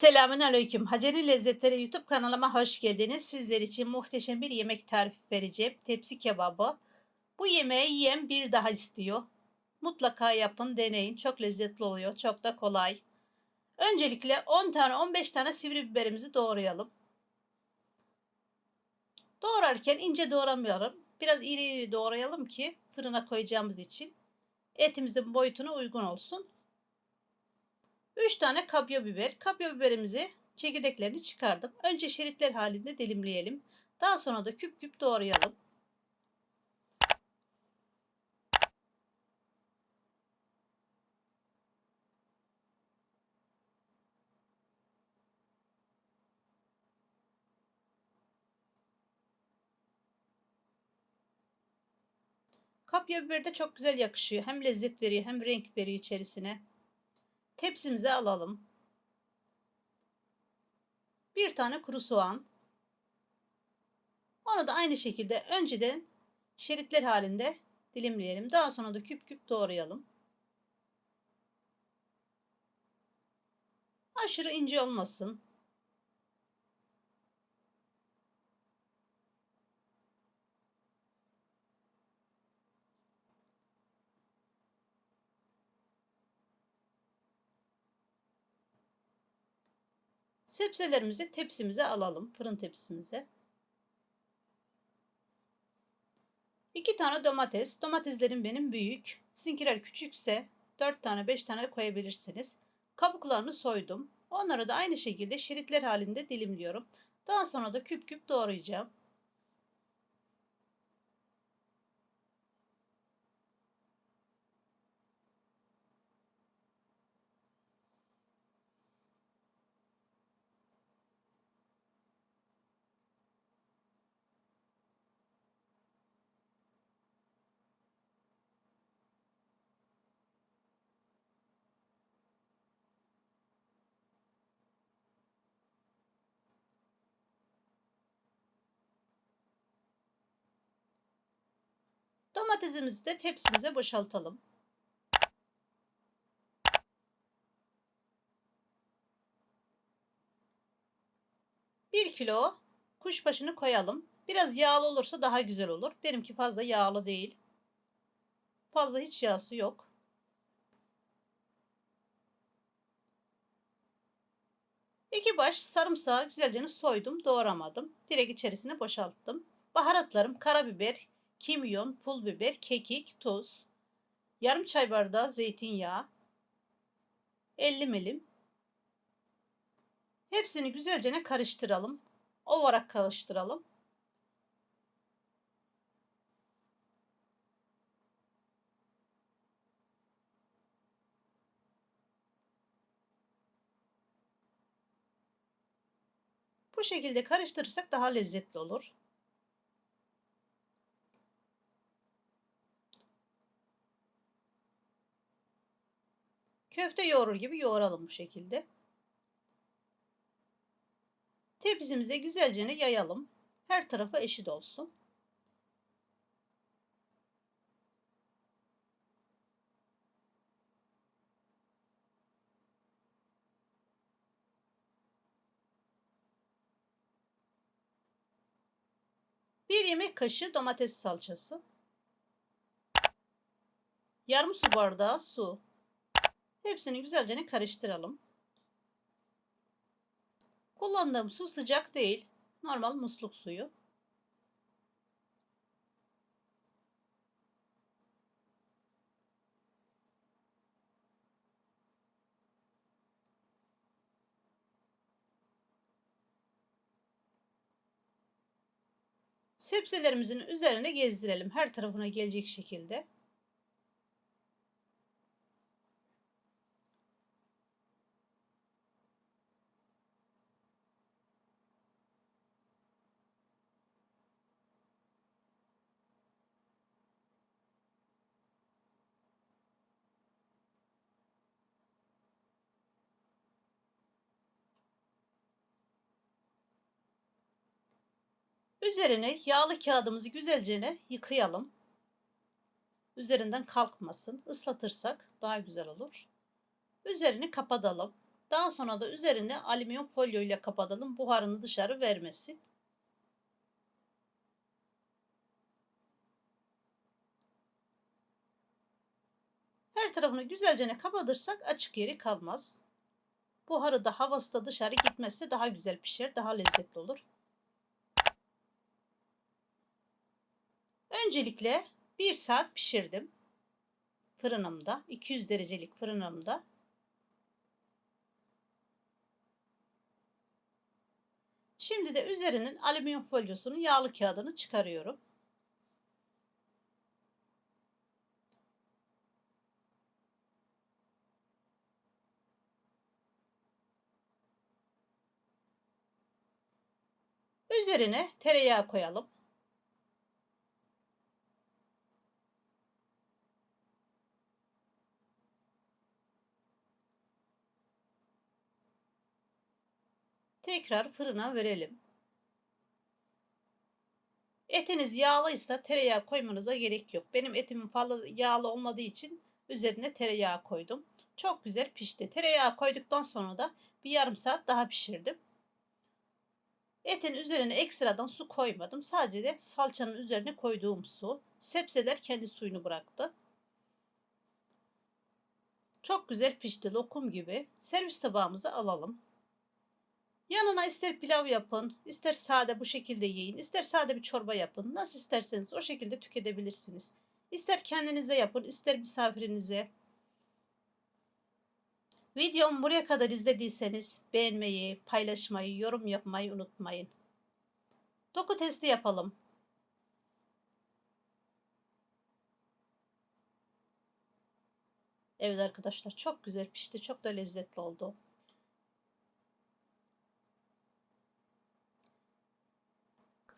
Selamün aleyküm. Haceri Lezzetleri YouTube kanalıma hoş geldiniz. Sizler için muhteşem bir yemek tarifi vereceğim. Tepsi kebabı. Bu yemeği yiyen bir daha istiyor. Mutlaka yapın, deneyin. Çok lezzetli oluyor. Çok da kolay. Öncelikle 10 tane 15 tane sivri biberimizi doğrayalım. Doğrarken ince doğramayalım. Biraz iri iri doğrayalım ki fırına koyacağımız için etimizin boyutuna uygun olsun. 3 tane kapya biber. Kapya biberimizi çekirdeklerini çıkardım. Önce şeritler halinde dilimleyelim. Daha sonra da küp küp doğrayalım. Kapya biber de çok güzel yakışıyor. Hem lezzet veriyor hem renk veriyor içerisine. Tepsimize alalım. Bir tane kuru soğan. Onu da aynı şekilde önceden şeritler halinde dilimleyelim. Daha sonra da küp küp doğrayalım. Aşırı ince olmasın. Sebzelerimizi tepsimize alalım. Fırın tepsimize. 2 tane domates. Domateslerim benim büyük. Sizinkiler küçükse 4 tane 5 tane koyabilirsiniz. Kabuklarını soydum. Onları da aynı şekilde şeritler halinde dilimliyorum. Daha sonra da küp küp doğrayacağım. Domatesimizi de tepsimize boşaltalım. Bir kilo kuşbaşını koyalım. Biraz yağlı olursa daha güzel olur. Benimki fazla yağlı değil. Fazla hiç yağsı yok. İki baş sarımsağı güzelce soydum, doğramadım. Direkt içerisine boşalttım. Baharatlarım karabiber, kimyon, pul biber, kekik, tuz, yarım çay bardağı zeytinyağı, 50 milim. Hepsini güzelce karıştıralım. Ovarak karıştıralım. Bu şekilde karıştırırsak daha lezzetli olur. Köfte yoğurur gibi yoğuralım bu şekilde. Tepsimize güzelce yayalım. Her tarafa eşit olsun. Bir yemek kaşığı domates salçası. Yarım su bardağı su. Hepsini güzelce karıştıralım. Kullandığım su sıcak değil. Normal musluk suyu. Sebzelerimizin üzerine gezdirelim. Her tarafına gelecek şekilde. Üzerine yağlı kağıdımızı güzelce yıkayalım. Üzerinden kalkmasın. Islatırsak daha güzel olur. Üzerini kapatalım. Daha sonra da üzerine alüminyum folyo ile kapatalım buharını dışarı vermesin. Her tarafını güzelce kapatırsak açık yeri kalmaz. Buharı da havası da dışarı gitmezse daha güzel pişer, daha lezzetli olur. Öncelikle 1 saat pişirdim. Fırınımda, 200 derecelik fırınımda. Şimdi de üzerinin alüminyum folyosunu yağlı kağıdını çıkarıyorum. Üzerine tereyağı koyalım. Tekrar fırına verelim. Etiniz yağlıysa tereyağı koymanıza gerek yok. Benim etim fazla yağlı olmadığı için üzerine tereyağı koydum. Çok güzel pişti. Tereyağı koyduktan sonra da bir yarım saat daha pişirdim. Etin üzerine ekstradan su koymadım. Sadece de salçanın üzerine koyduğum su. Sebzeler kendi suyunu bıraktı. Çok güzel pişti lokum gibi. Servis tabağımıza alalım. Yanına ister pilav yapın, ister sade bu şekilde yiyin, ister sade bir çorba yapın. Nasıl isterseniz o şekilde tüketebilirsiniz. İster kendinize yapın, ister misafirinize. Videomu buraya kadar izlediyseniz beğenmeyi, paylaşmayı, yorum yapmayı unutmayın. Doku testi yapalım. Evet arkadaşlar çok güzel pişti. Çok da lezzetli oldu.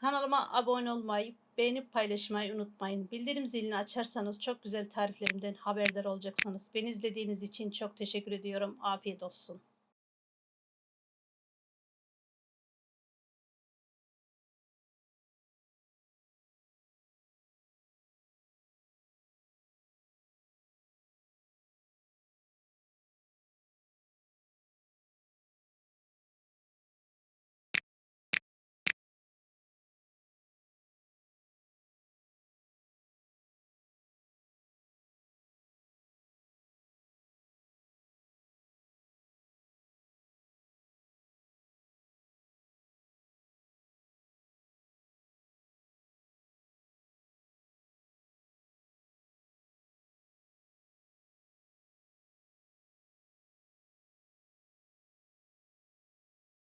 Kanalıma abone olmayı, beğenip paylaşmayı unutmayın. Bildirim zilini açarsanız çok güzel tariflerimden haberdar olacaksınız. Beni izlediğiniz için çok teşekkür ediyorum. Afiyet olsun.